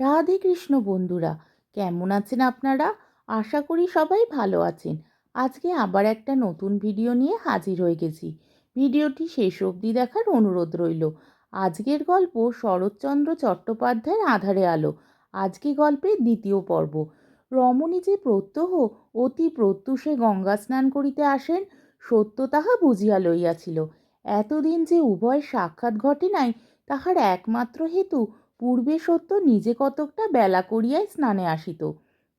রাধে কৃষ্ণ বন্ধুরা, কেমন আছেন আপনারা? আশা করি সবাই ভালো আছেন। আজকে আবার একটা নতুন ভিডিও নিয়ে হাজির হয়ে গেছি। ভিডিওটি শেষ অবধি দেখার অনুরোধ রইল। আজকের গল্প শরৎচন্দ্র চট্টোপাধ্যায়ের আধারে আলো। আজকে গল্পের দ্বিতীয় পর্ব। রমণী যে প্রত্যহ, অতি প্রত্যুষে গঙ্গা স্নান করিতে আসেন, সত্য তাহা বুঝিয়া লইয়াছিল। এতদিন যে উভয় সাক্ষাৎ ঘটে নাই, তাহার একমাত্র হেতু পূর্বে সত্য নিজে কতকটা বেলা করিয়াই স্নানে আসিত।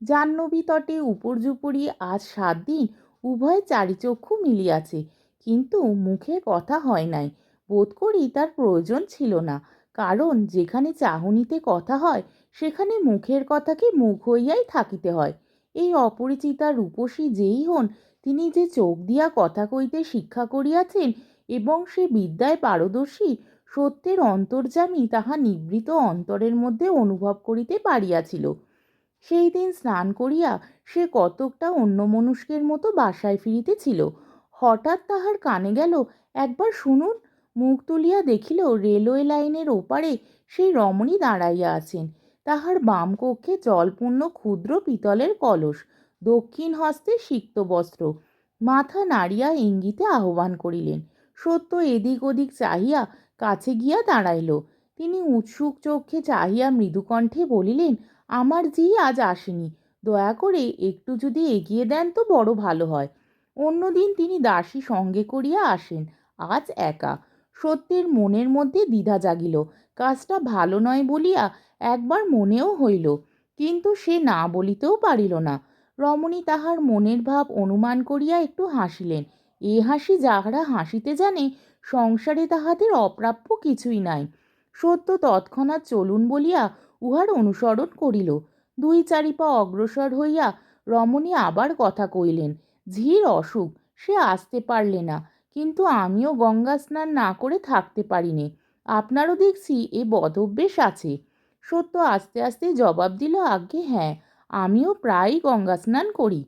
জাহ্নবী তটে উপর্যুপরি আজ সাত দিন উভয় চারিচক্ষু মিলিয়াছে, কিন্তু মুখে কথা হয় নাই। বোধ করি তার প্রয়োজন ছিল না, কারণ যেখানে চাহনিতে কথা হয়, সেখানে মুখের কথাকে মুখ হইয়াই থাকিতে হয়। এই অপরিচিতা রূপসী যেই হন, তিনি যে চোখ দিয়া কথা কইতে শিক্ষা করিয়াছেন এবং সে বিদ্যায় পারদর্শী সত্যের অন্তর্যামী তাহা নিবৃত অন্তরের মধ্যে অনুভব করিতে পারিয়াছিল। সেই দিন স্নান করিয়া সে কতকটা অন্য মনুষ্কের মতো বাসায় ফিরিতেছিল। হঠাৎ তাহার কানে গেল, একবার শুনুন। মুখ তুলিয়া দেখিল, রেলওয়ে লাইনের ওপারে সেই রমণী দাঁড়াইয়া আছেন। তাহার বাম কক্ষে জলপূর্ণ ক্ষুদ্র পিতলের কলস, দক্ষিণ হস্তে সিক্ত বস্ত্র। মাথা নাড়িয়া ইঙ্গিতে আহ্বান করিলেন, সত্য এদিক ওদিক চাহিয়া কাছে গিয়া দাঁড়াইল। তিনি উৎসুক চোখে চাহিয়া মৃদুকণ্ঠে বলিলেন, আমার জি আজ আসেনি। দয়া করে একটু যদি এগিয়ে দেন তো বড় ভালো হয়। অন্যদিন তিনি দাসী সঙ্গে করিয়া আসেন। আজ একা। সত্যের মনের মধ্যে দ্বিধা জাগিল। কাজটা ভালো নয় বলিয়া একবার মনেও হইল। কিন্তু সে না বলিতেও পারিল না। রমণী তাহার মনের ভাব অনুমান করিয়া একটু হাসিলেন। এ হাসি যাহারা হাসিতে জানে, সংসারে তাহাদের অপ্রাপ্য কিছুই নাই। সত্য তৎক্ষণাৎ চলুন বলিয়া উহার অনুসরণ করিল। দুই চারি পা অগ্রসর হইয়া রমণী আবার কথা কইলেন, ঝির অসুখ, সে আসতে পারলে না, কিন্তু আমিও গঙ্গা স্নান না করে থাকতে পারিনে, আপনারও দেখছি এ বদভ্যেস আছে। সত্য আস্তে আস্তে জবাব দিল, আজ্ঞে হ্যাঁ আমিও প্রায়ই গঙ্গা স্নান করি।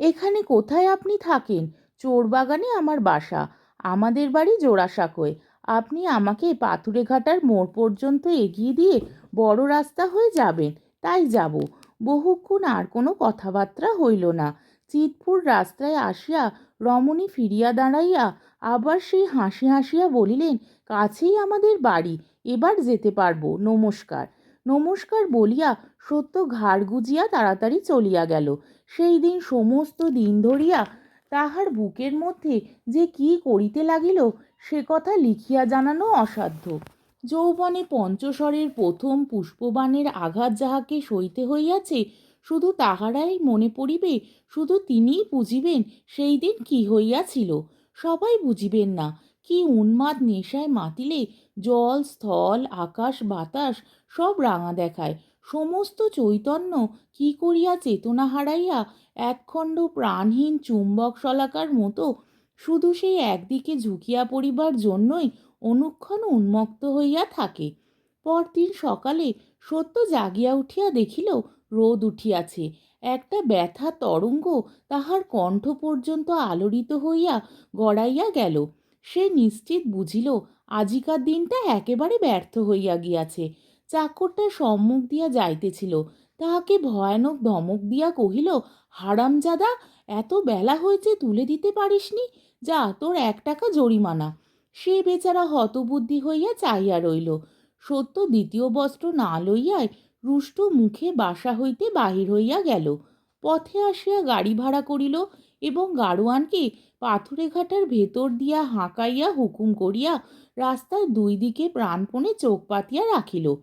এখানে কোথায় আপনি থাকেন? চোরবাগানে আমার বাসা। আমাদের বাড়ি জোড়াসাঁকোয়। আপনি আমাকে পাথুরে ঘাটার মোড় পর্যন্ত এগিয়ে দিয়ে বড় রাস্তা হয়ে যাবেন, তাই যাব। বহুক্ষণ আর কোনো কথাবার্তা হইল না। চিতপুর রাস্তায় আসিয়া রমণী ফিরিয়া দাঁড়াইয়া আবার সেই হাসি হাসিয়া বলিলেন, কাছেই আমাদের বাড়ি, এবার যেতে পারব, নমস্কার। নমস্কার বলিয়া সত্য ঘাড় গুজিয়া তাড়াতাড়ি চলিয়া গেল। সেই দিন সমস্ত দিন ধরিয়া তাহার বুকের মধ্যে যে কি করিতে লাগিল, সে কথা লিখিয়া জানানো অসাধ্য। যৌবনে পঞ্চস্বরের প্রথম পুষ্পবাণের আঘাত যাহাকে সইতে হইয়াছে, শুধু তাহারাই মনে পড়িবে, শুধু তিনিই বুঝিবেন সেই দিন কি হইয়াছিল। সবাই বুঝিবেন না, কি উন্মাদ নেশায় মাতিলে জল, স্থল, আকাশ, বাতাস সব রাঙা দেখায়। সমস্ত চৈতন্য কি করিয়া চেতনা হারাইয়া একখণ্ড প্রাণহীন চুম্বক শলাকার মতো শুধু সেই একদিকে ঝুঁকিয়া পড়িবার জন্যই অনুক্ষণ উন্মুক্ত হইয়া থাকে। পরদিন সকালে সত্য জাগিয়া উঠিয়া দেখিল, রোদ উঠিয়াছে। একটা ব্যথা তরঙ্গ তাহার কণ্ঠ পর্যন্ত আলোড়িত হইয়া গড়াইয়া গেল। সে নিশ্চিত বুঝিল, আজিকার দিনটা একেবারে ব্যর্থ হইয়া গিয়াছে। চাকরটা সম্মুখ দিয়া যাইতেছিল। তাহাকে ভয়ানক ধমক দিয়া কহিল, হারামজাদা, এত বেলা হয়েছে তুলে দিতে পারিসনি? যা, তোর এক টাকা জরিমানা। সে বেচারা হতবুদ্ধি হইয়া চাইয়া রইল। সত্য দ্বিতীয় বস্ত্র না লইয়াই রুষ্ট মুখে বাসা হইতে বাহির হইয়া গেল। পথে আসিয়া গাড়ি ভাড়া করিল এবং গাড়োয়ানকে পাথুরে ঘাটার ভেতর দিয়া হাঁকাইয়া হুকুম করিয়া রাস্তার দুই দিকে প্রাণপণে চোখ পাতিয়া রাখিল।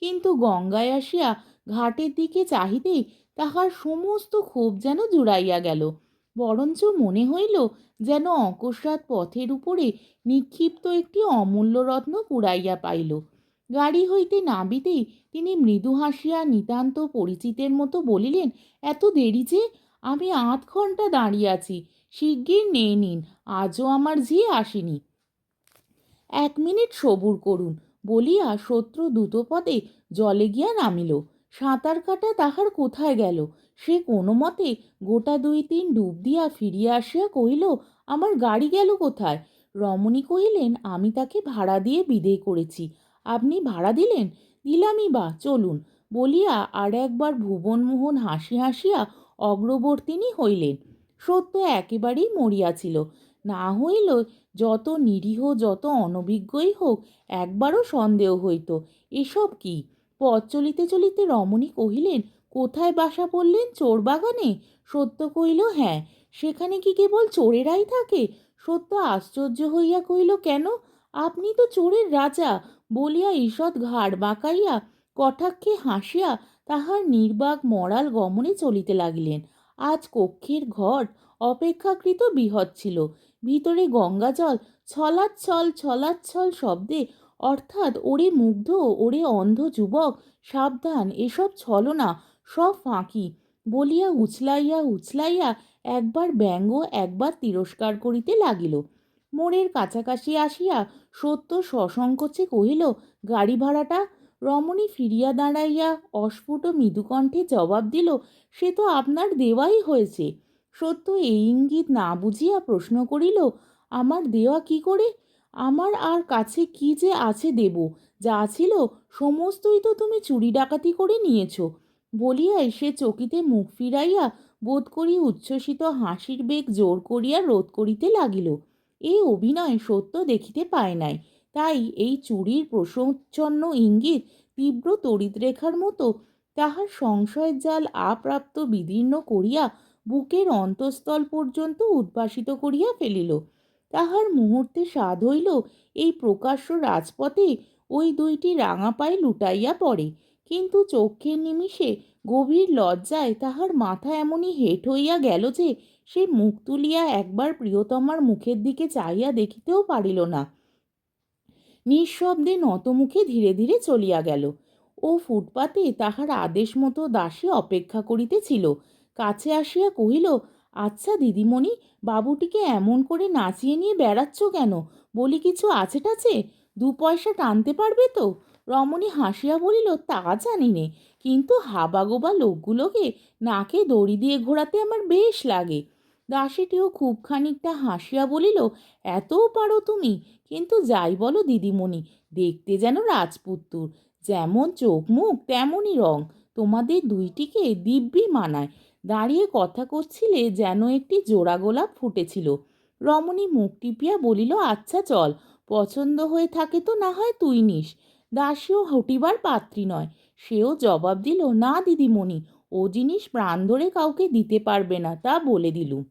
কিন্তু গঙ্গায় আসিয়া ঘাটের দিকে চাহিতেই তাহার সমস্ত ক্ষোভ যেন জুড়াইয়া গেল। বরঞ্চ মনে হইল যেন অকস্মাৎ পথের উপরে নিক্ষিপ্ত একটি অমূল্য রত্ন কুড়াইয়া পাইল। গাড়ি হইতে নামিতেই তিনি মৃদু হাসিয়া নিতান্ত পরিচিতের মতো বলিলেন, এত দেরি যে, আমি আধ ঘণ্টা দাঁড়িয়ে আছি, শিগগির নিয়ে নিন, আজও আমার ঝি আসেনি। এক মিনিট সবুর করুন বলিয়া শত্রু দ্রুতপদে জলে গিয়া নামিল। সাঁতার কাটা তাহার কোথায় গেল? সে কোনো মতে গোটা দুই তিন ডুব দিয়া ফিরিয়া আসিয়া কহিল, আমার গাড়ি গেল কোথায়? রমণী কহিলেন, আমি তাকে ভাড়া দিয়ে বিদেয় করেছি। আপনি ভাড়া দিলেন? দিলামই বা, চলুন। বলিয়া আর একবার ভুবনমোহন হাসি হাসিয়া অগ্রবর্তিনী হইলেন। সত্য একেবারেই মরিয়াছিল না হইল যত নিরীহ, যত অনভিজ্ঞই হোক, একবারও সন্দেহ হইত, এসব কি? পথ চলিতে চলিতে রমণী কহিলেন, কোথায় বাসা পড়লেন চোর বাগানে? সত্য কহিল হ্যাঁ সেখানে কি কেবল চোরেরাই থাকে? সত্য আশ্চর্য হইয়া কহিল, কেন? আপনি তো চোরের রাজা, বলিয়া ঈষৎ ঘাড় বাঁকাইয়া, কটাক্ষে হাসিয়া তাহার নির্বাক মরাল গমনে চলিতে লাগিলেন। আজ কক্ষের ঘর অপেক্ষাকৃত বৃহৎ ছিল ভিতরে গঙ্গাজল ছলাচ্ছল ছলাচ্ছল শব্দে, অর্থাৎ ওরে মুগ্ধ, ওরে অন্ধ যুবক, সাবধান, এসব ছলনা, সব ফাঁকি, বলিয়া উছলাইয়া উছলাইয়া একবার ব্যঙ্গ, একবার তিরস্কার করিতে লাগিল। মোড়ের কাছাকাছি আসিয়া সত্য সসংকোচে কহিল, গাড়ি ভাড়াটা? রমণী ফিরিয়া দাঁড়াইয়া অস্ফুট মৃদুকণ্ঠে জবাব দিল, সে তো আপনার দেওয়াই হয়েছে। সত্য এই ইঙ্গিত না বুঝিয়া প্রশ্ন করিল, আমার দেওয়া কি করে? আমার আর কাছে কি যে আছে দেব? যা ছিল, সমস্তই তো তুমি চুরি ডাকাতি করে নিয়েছ। বলিয়াই সে চকিতে মুখ ফিরাইয়া বোধ করি উচ্ছ্বসিত হাসির বেগ জোর করিয়া রোধ করিতে লাগিল। এই অভিনয় সত্য দেখিতে পায় নাই। তাই এই চুরির প্রসচ্ছন্ন ইঙ্গিত তীব্র তড়িৎরেখার মতো তাহার সংশয়ের জাল আপ্রাপ্ত বিদীর্ণ করিয়া বুকের অন্তঃস্থল পর্যন্ত উদ্ভাসিত করিয়া ফেলিল। তাহার মুহূর্তে স্বাদ হইল, এই প্রকাশ্য রাজপথে ওই দুইটি রাঙা পায়ে লুটাইয়া পড়ে। কিন্তু চক্ষের নিমিষে গভীর লজ্জায় তাহার মাথা এমনই হেঁট হইয়া গেল যে, সে মুখ তুলিয়া একবার প্রিয়তমার মুখের দিকে চাহিয়া দেখিতেও পারিল না। নিঃশব্দে নতমুখে ধীরে ধীরে চলিয়া গেল। ও ফুটপাতে তাহার আদেশ মতো দাসী অপেক্ষা করিতেছিল। কাছে আসিয়া কহিল আচ্ছা দিদিমণি, বাবুটিকে এমন করে নাচিয়ে নিয়ে বেড়াচ্ছ কেন? বলি কিছু আছে টাছে? দু পয়সা টানতে পারবে তো? রমণী হাসিয়া বলিল, তা জানি নে, কিন্তু হাবাগোবা লোকগুলোকে নাকে দড়ি দিয়ে ঘোরাতে আমার বেশ লাগে। দাসীটিও খুব খানিকটা হাসিয়া বলিল, এতও পারো তুমি, কিন্তু যাই বলো দিদিমণি, দেখতে যেন রাজপুত্তুর, যেমন চোখ মুখ তেমনই রং। তোমাদের দুইটিকে দিব্যি মানায়। দাঁড়িয়ে কথা করছিলে যেন একটি জোড়া গোলাপ ফুটেছিল। রমণী মুখ টিপিয়া বলিল আচ্ছা চল, পছন্দ হয়ে থাকে তো না হয় তুই নিস। দাসীও হটিবার পাত্রী নয়। সেও জবাব দিল, না দিদিমণি, ও জিনিস প্রাণ ধরে কাউকে দিতে পারবে না, তা বলে দিলুম।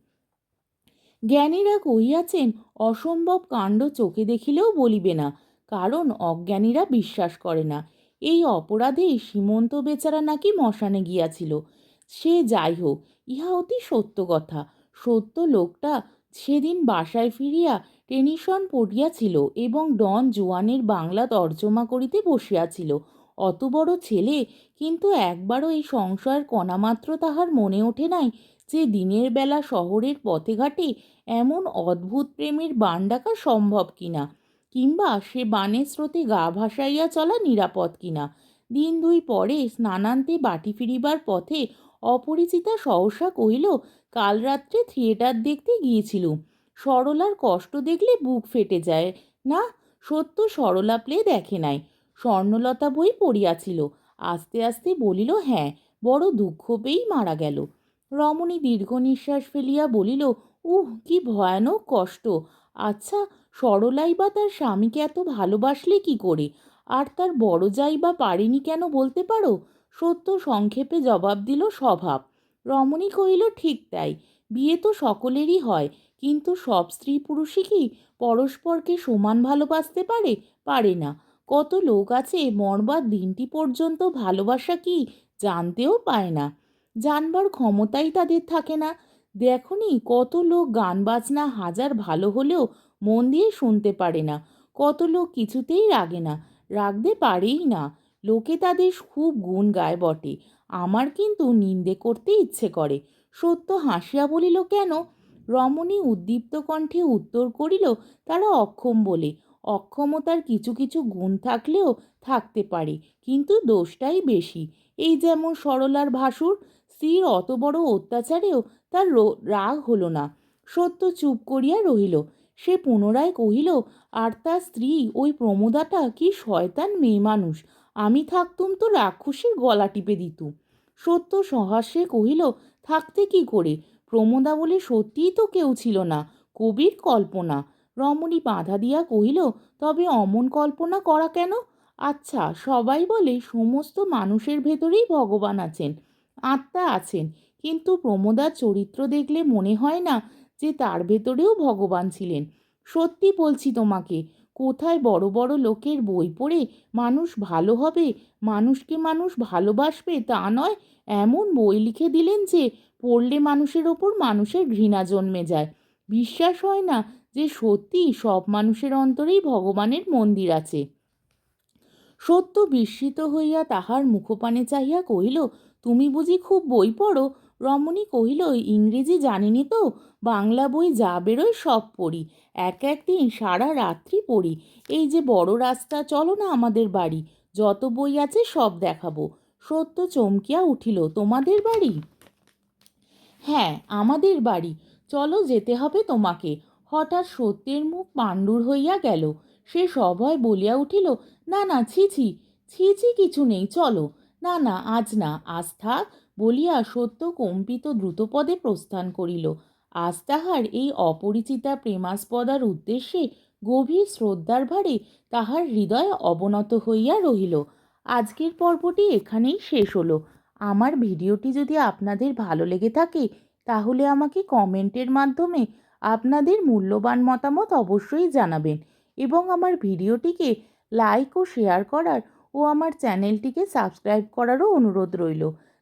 জ্ঞানীরা কহিয়াছেন, অসম্ভব কাণ্ড চোখে দেখিলেও বলিবে না, কারণ অজ্ঞানীরা বিশ্বাস করে না। এই অপরাধে সীমন্ত বেচারা নাকি মশানে গিয়াছিল। সে যাই হোক, ইহা অতি সত্য কথা। সত্য লোকটা সেদিন বাসায় ফিরিয়া টেনিশন পড়িয়াছিল এবং ডন জোয়ানের বাংলা তর্জমা করিতে বসিয়াছিল। অত বড় ছেলে কিন্তু একবারও এই সংশয়ের কণামাত্র তাহার মনে ওঠে নাই যে দিনের বেলা শহরের পথে ঘাটে এমন অদ্ভুত প্রেমের বান ডাকা সম্ভব কিনা, কিংবা সে বানের স্রোতে গা ভাসাইয়া চলা নিরাপদ কিনা। দিন দুই পরে স্নানান্তে বাটি ফিরিবার পথে অপরিচিতা সহসা কহিল, কাল রাত্রে থিয়েটার দেখতে গিয়েছিলুম। সরলার কষ্ট দেখলে বুক ফেটে যায়। না, সত্য সরলা প্লে দেখে নাই। স্বর্ণলতা বই পড়িয়াছিল। আস্তে আস্তে বলিল হ্যাঁ বড় দুঃখ পেয়েই মারা গেল রমণী দীর্ঘ নিঃশ্বাস ফেলিয়া বলিল, উহ, কি ভয়ানক কষ্ট! আচ্ছা সরলাই বা তার স্বামীকে এত ভালোবাসলে কি করে? আর তার বড় যাই বা পারেনি কেন বলতে পারো? সত্য সংক্ষেপে জবাব দিল স্বভাব। রমণী কহিল, ঠিক তাই। বিয়ে তো সকলেরই হয়। কিন্তু সব স্ত্রী পুরুষই কি পরস্পরকে সমান ভালোবাসতে পারে? পারে না। কত লোক আছে মরবার দিনটি পর্যন্ত ভালোবাসা কি জানতেও পায় না। জানবার ক্ষমতাই তাদের থাকে না। দেখনি কত লোক গান বাজনা হাজার ভালো হলেও মন দিয়ে শুনতে পারে না। কত লোক কিছুতেই রাগে না। রাগতে পারেই না। লোকে তাদের খুব গুণ গায় বটে। আমার কিন্তু নিন্দে করতে ইচ্ছে করে। সত্য হাসিয়া বলিল, কেন? রমণী উদ্দীপ্ত কণ্ঠে উত্তর করিল, তারা অক্ষম বলে। অক্ষমতার কিছু কিছু গুণ থাকলেও থাকতে পারে, কিন্তু দোষটাই বেশি। এই যেমন সরলার ভাসুর, স্ত্রীর অত বড় অত্যাচারেও তার রাগ হলো না। সত্য চুপ করিয়া রহিল। সে পুনরায় কহিল, আর তার স্ত্রী ওই প্রমোদাটা কি শয়তান মেয়ে মানুষ? আমি থাকতুম তো রাক্ষসীর গলা টিপে দিতুম। সত্য সহাস্যে কহিল, থাকতে কি করে? প্রমোদা বলে সত্যিই তো কেউ ছিল না, কবির কল্পনা। রমণী বাধা দিয়া কহিল, তবে অমন কল্পনা করা কেন? আচ্ছা সবাই বলে সমস্ত মানুষের ভেতরেই ভগবান আছেন, আত্মা আছেন, কিন্তু প্রমোদার চরিত্র দেখলে মনে হয় না যে তার ভেতরেও ভগবান ছিলেন। সত্যি বলছি তোমাকে কোথায় বড় বড় লোকের বই পড়ে মানুষ ভালো হবে, মানুষকে মানুষ ভালোবাসবে তা নয়, এমন বই লিখে দিলেন যে পড়লে মানুষের ওপর মানুষের ঘৃণা জন্মে যায়। বিশ্বাস হয় না যে সত্যি সব মানুষের অন্তরেই ভগবানের মন্দির আছে। সত্য বিস্মিত হইয়া তাহার মুখপানে চাহিয়া কহিল, তুমি বুঝি খুব বই পড়ো? রমণী কহিল ইংরেজি জানিনি তো? বাংলা বই যা বেরোয় সব পড়ি। এক একদিন সারা রাত্রি পড়ি। এই যে বড় রাস্তা, চলো না আমাদের বাড়ি। যত বই আছে সব দেখাবো। সত্য চমকিয়া উঠিল, তোমাদের বাড়ি? হ্যাঁ আমাদের বাড়ি। চলো যেতে হবে তোমাকে। হঠাৎ সত্যের মুখ পাণ্ডুর হইয়া গেল। সে সভয় বলিয়া উঠিল, না না, ছি ছি। ছি ছি, কিছু নেই, চলো। না না, আজ না, আজ থাক। বলিয়া সত্য কম্পিত দ্রুতপদে প্রস্থান করিল। আজ তাহার এই অপরিচিতা প্রেমাস্পদার উদ্দেশ্যে গভীর শ্রদ্ধার ভারে তাহার হৃদয় অবনত হইয়া রহিল। আজকের পর্বটি এখানেই শেষ হলো। আমার ভিডিওটি যদি আপনাদের ভালো লেগে থাকে, তাহলে আমাকে কমেন্টের মাধ্যমে আপনাদের মূল্যবান মতামত অবশ্যই জানাবেন এবং আমার ভিডিওটিকে লাইক ও শেয়ার করার ও আমার চ্যানেলটিকে সাবস্ক্রাইব করারও অনুরোধ রইল।